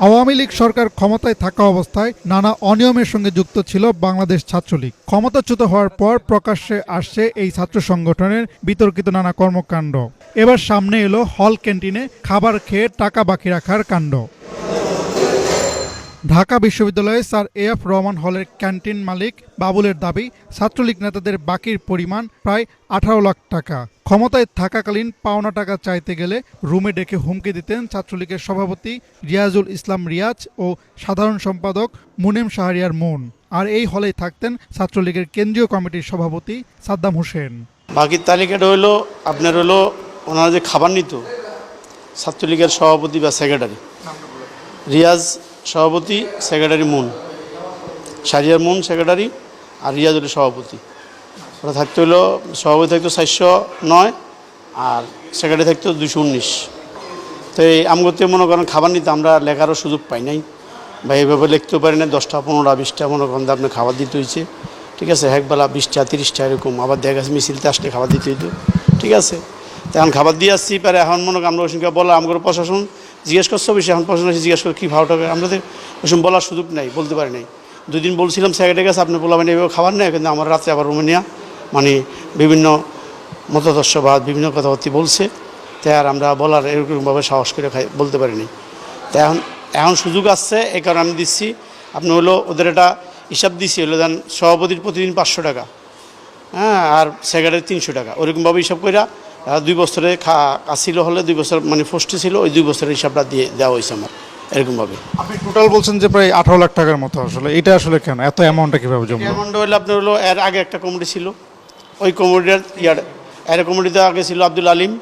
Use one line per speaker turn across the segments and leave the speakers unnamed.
আওয়ামী লীগ সরকার ক্ষমতায় থাকা অবস্থায় নানা অনিয়মের সঙ্গে যুক্ত ছিল বাংলাদেশ ছাত্রলীগ। ক্ষমতাচ্যুত হওয়ার পর প্রকাশ্যে আসছে এই ছাত্র সংগঠনের বিতর্কিত নানা কর্মকাণ্ড। এবার সামনে এলো হল ক্যান্টিনে খাবার খেয়ে টাকা বাকি রাখার কাণ্ড। ঢাকা বিশ্ববিদ্যালয়ে স্যার এ এফ রহমান হলের ক্যান্টিন মালিক বাবুলের দাবি, ছাত্রলীগ নেতাদের বাকির পরিমাণ প্রায় আঠারো লাখ টাকা। ক্ষমতায় থাকাকালীন পাওনা টাকা চাইতে গেলে রুমে ডেকে হুমকি দিতেন ছাত্রলীগের সভাপতি রিয়াজুল ইসলাম রিয়াজ ও সাধারণ সম্পাদক মুনেম শাহরিয়ার মুন। আর এই হলেই থাকতেন ছাত্রলীগের কেন্দ্রীয় কমিটির সভাপতি সাদ্দাম হোসেন।
বাকির তালিকাটা হলো আপনার হলো ওনারা যে খাবার নিত, ছাত্রলীগের সভাপতি বা সেক্রেটারি। রিয়াজ সভাপতি, secretary moon. Sariar moon, secretary, আর রিয়াজ হলো সভাপতি। ওরা থাকতে হলো, সভাপতি থাকতো চারশো নয়, আর সেক্রেটারি থাকতো দুশো উনিশ। তো এই আমগতে মনে করেন খাবার নিতে আমরা লেখারও সুযোগ পাই নাই। বা এইভাবে লিখতেও পারি না দশটা, পনেরোটা, বিশটা মনে করেন আপনি খাবার দিতে হয়েছে। ঠিক আছে, একবেলা বিশটা, তিরিশটা এরকম, আবার দেখা গেছে মিছিলতে আসলে খাবার দিতে হইতো। ঠিক আছে, তো এখন খাবার দিয়ে আসছি, পারে এখন মনে করেন আমরা ওই বলা আমাদের প্রশাসন জিজ্ঞেস করছে বেশি এখন প্রশাসন এসে জিজ্ঞেস করে কী ভাও টাকা আমাদের সময় বলার সুযোগ নাই, বলতে পারি নাই। দুই দিন বলছিলাম সেক্রেটারি কাছে, আপনি বলবেন এইভাবে খাবার নেই কিন্তু আমার রাত্রে আবার রুমে নেওয়া মানে বিভিন্ন মতাদর্শ বা বিভিন্ন কথাবার্তি বলছে। তাই আর আমরা বলার এরকমভাবে সাহস করে খাই, বলতে পারিনি তো এখন এখন সুযোগ আসছে এই কারণে আমি দিচ্ছি। আপনি হলো ওদের একটা হিসাব দিচ্ছি হলো দেন সভাপতির প্রতিদিন পাঁচশো টাকা। হ্যাঁ আর সেক্রেটারি তিনশো টাকা। ওরকমভাবে হিসাব করে দুই বছরে খা আসছিল হলে দুই বছর মানে ফোস্টে ছিল ওই দুই বছরের হিসাবটা দিয়ে দেওয়া হয়েছে আমার এরকমভাবে।
আপনি টোটাল বলছেন যে প্রায় আঠারো লাখ টাকার মতো আসলে এটা আসলে কেন? এত অ্যামাউন্টটা কীভাবে জমলো?
অ্যামাউন্ট হলে আপনার হলো এর আগে একটা কমিটি ছিল ওই কমিটির ইয়ার এর কমিটিতে আগে ছিল আব্দুল আলিম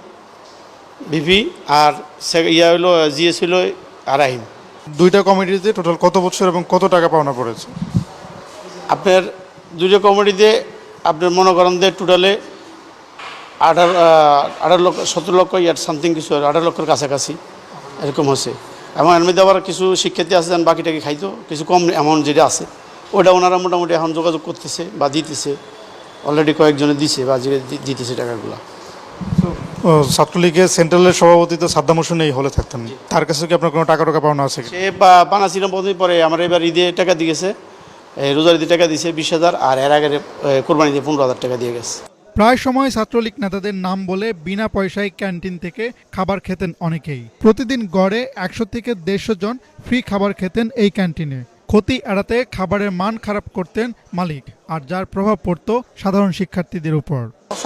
ভিভি আর সে- ইয়া হলো জিএস হলো আরাহিম।
দুইটা কমিটিতে টোটাল কত বছর এবং কত টাকা পাওনা পড়েছে?
আপনার দুটো কমিটিতে আপনার মনে করেন যে টোটালে আঠারো আঠারো লক্ষ সতেরো লক্ষ ইয়ার সামথিং কিছু আঠারো লক্ষের কাছাকাছি এরকম হচ্ছে এবং এর মধ্যে আবার কিছু শিক্ষার্থী আছে যান বাকিটাকে খাইতো কিছু কম অ্যামাউন্ট যেটা আছে ওটা ওনারা মোটামুটি এখন যোগাযোগ করতেছে বা দিতেছে। অলরেডি কয়েকজনে দিছে বা যে দিতেছে টাকাগুলো।
ছাত্রলীগের সেন্ট্রালের সভাপতি তো সাদ্দাম হোসেন এই হলে থাকতেন। তার কাছে কি আপনার কোনো টাকা টাকা পাওনা আছে?
সে বা বানাছিলাম প্রথমে পরে আমার এবার ঈদে টাকা দিয়ে গেছে রোজার ঈদে টাকা দিয়েছে বিশ হাজার আর এর আগে কোরবানি দিয়ে পনেরো হাজার টাকা দিয়ে গেছে।
প্রায় সময় ছাত্রলীগ নেতাদের নাম বলে বিনা পয়সায় ক্যান্টিন থেকে খাবার খেতেন অনেকেই। প্রতিদিন গড়ে একশো থেকে দেড়শো জন ফ্রি খাবার খেতেন এই ক্যান্টিনে। ক্ষতি এড়াতে খাবারের মান খারাপ করতেন মালিক, আর যার প্রভাব পড়ত সাধারণ শিক্ষার্থীদের উপর।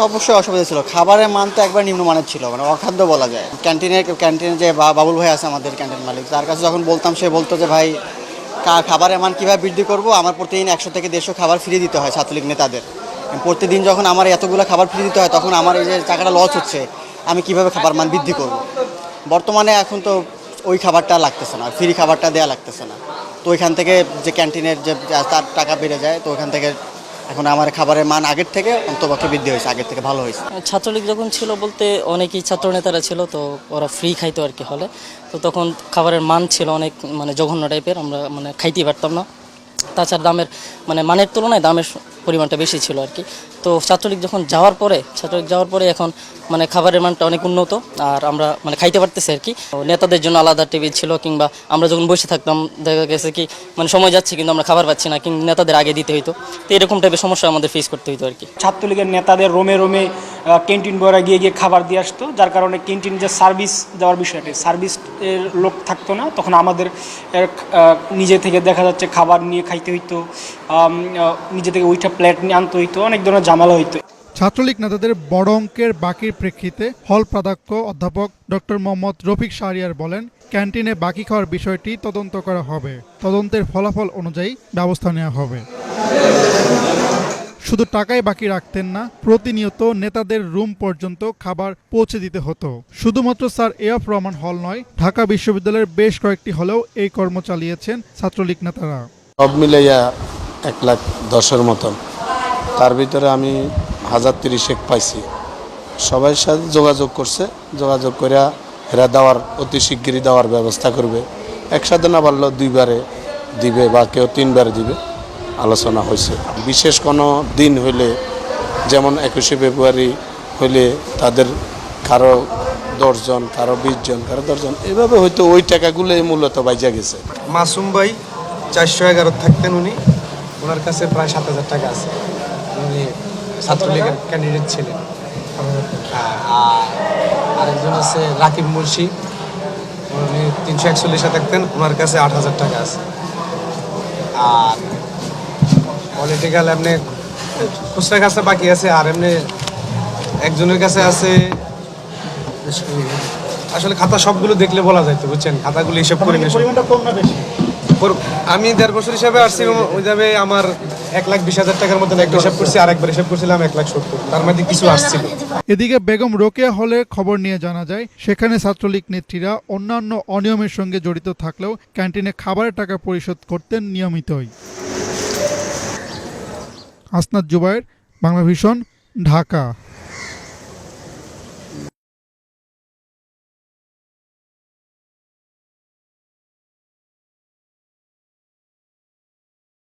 অবশ্যই অসুবিধা ছিল। খাবারের মান তো একবার নিম্নমানের ছিল মানে অখাদ্য বলা যায়। ক্যান্টিনের ক্যান্টিনে যে বাবুল ভাই আছে আমাদের ক্যান্টিন মালিক, তার কাছে যখন বলতাম, সে বলতো যে, ভাই খাবারের মান কীভাবে বৃদ্ধি করব? আমার প্রতিদিন একশো থেকে দেড়শো খাবার ফ্রি দিতে হয় ছাত্রলীগ নেতাদের। প্রতিদিন যখন আমার এতগুলো খাবার ফ্রি দিতে হয়, তখন আমার এই যে টাকাটা লস হচ্ছে, আমি কীভাবে খাবার মান বৃদ্ধি করব? বর্তমানে এখন তো ওই খাবারটা লাগতেছে না ফ্রি খাবারটা দেওয়া লাগতেছে না। তো ওইখান থেকে যে ক্যান্টিনের যে তার টাকা বেড়ে যায়, তো ওইখান থেকে এখন আমার খাবারের মান আগের থেকে অন্তপক্ষে বৃদ্ধি হয়েছে, আগের থেকে ভালো হয়েছে।
ছাত্রলীগ যখন ছিল বলতে অনেকেই ছাত্র নেতারা ছিল, তো ওরা ফ্রি খাইতো আর কি হলে। তো তখন খাবারের মান ছিল অনেক মানে জঘন্য টাইপের আমরা মানে খাইতেই পারতাম না। তাছাড়া দামের মানে মানের তুলনায় দামের পরিমাণটা বেশি ছিল আর কি। তো ছাত্রলীগ যখন যাওয়ার পরে, ছাত্রলীগ যাওয়ার পরে এখন মানে খাবারের মানটা অনেক উন্নত আর আমরা মানে খাইতে পারতেছি আর কি। নেতাদের জন্য আলাদা টেবিল ছিল কিংবা আমরা যখন বসে থাকতাম, দেখা গেছে কি মানে সময় যাচ্ছে কিন্তু আমরা খাবার পাচ্ছি না কিন্তু নেতাদের আগে দিতে হইতো। তো এরকম টাইপের সমস্যা আমাদের ফেস করতে হইতো আর কি।
ছাত্রলীগের নেতাদের রোমে রোমে ক্যান্টিন বয়রা গিয়ে গিয়ে খাবার দিয়ে আসতো, যার কারণে ক্যান্টিন যে সার্ভিস দেওয়ার বিষয়টি সার্ভিস এর লোক থাকতো না, তখন আমাদের নিজে থেকে দেখা যাচ্ছে খাবার নিয়ে খাইতে হইতো নিজে থেকে ওইটা প্লেট নিয়ে আনতে হইতো অনেক ধরনের ঝামেলা হইতো।
ছাত্রলীগ নেতাদের বড় অঙ্কের বাকির প্রেক্ষিতে হল প্রাধ্যক্ষ অধ্যাপক ডক্টর মোহাম্মদ রফিক শাহরিয়ার বলেন ক্যান্টিনে বাকি খাওয়ার বিষয়টি তদন্ত করা হবে। তদন্তের ফলাফল অনুযায়ী ব্যবস্থা নেওয়া হবে। শুধু টাকাই বাকি রাখতেন না প্রতিনিয়ত নেতাদের রুম পর্যন্ত খাবার পৌঁছে দিতে হতো। শুধুমাত্র স্যার এ এফ রহমান হল নয় ঢাকা বিশ্ববিদ্যালয়ের বেশ কয়েকটি হলেও এই কর্ম চালিয়েছেন ছাত্রলীগ নেতারা।
সব মিলাইয়া এক লাখ দশের মতন। তার ভিতরে আমি হাজার তিরিশেক পাইছি। সবাই সাথে যোগাযোগ করছে, যোগাযোগ করে এরা দেওয়ার, অতি শিগগিরই দেওয়ার ব্যবস্থা করবে। একসাথে না পারলেও দুইবারে দিবে বা কেউ তিনবার দিবে, আলোচনা হয়েছে বিশেষ কোনো দিন হইলে, যেমন একুশে ফেব্রুয়ারি হইলে তাদের কারও দশজন, কারও বিশ জন কারও দশজন, এভাবে হয়তো ওই টাকাগুলোই মূলত বাইজা গেছে।
মাসুম ভাই, চারশো এগারো থাকতেন উনি। ওনার কাছে প্রায় সাত হাজার টাকা আছে। উনি ছাত্রলীগের ক্যান্ডিডেট ছিলেন। আর আরেকজন আছে রাকিব মুন্সি। উনি তিনশো একচল্লিশে থাকতেন ওনার কাছে আট হাজার টাকা আছে। আর পলিটিক্যাল এমনি খুচরা কাছে বাকি আছে আর এমনি একজনের কাছে আছে আসলে খাতা সবগুলো দেখলে বলা যায় তো বুঝছেন? খাতাগুলো হিসাব করে নিয়ে
পরিমাণটা কম না বেশি?
পর- আমি দেড় বছর হিসাবে আসছি, ওইভাবে আমার এক লাখ বিশ হাজার টাকার মতন একটা হিসাব করছি আর একবার হিসাব করছিলাম এক লাখ সত্তর। তার মধ্যে কিছু আসছিল।
এদিকে বেগম রোকেয়া হলের খবর নিয়ে জানা যায়, সেখানে ছাত্রলীগ নেত্রীরা অন্যান্য অনিয়মের সঙ্গে জড়িত থাকলেও ক্যান্টিনে খাবারের টাকা পরিশোধ করতেন নিয়মিতই। আসনাদ জুবাইর বাংলা ভীষণ ঢাকা।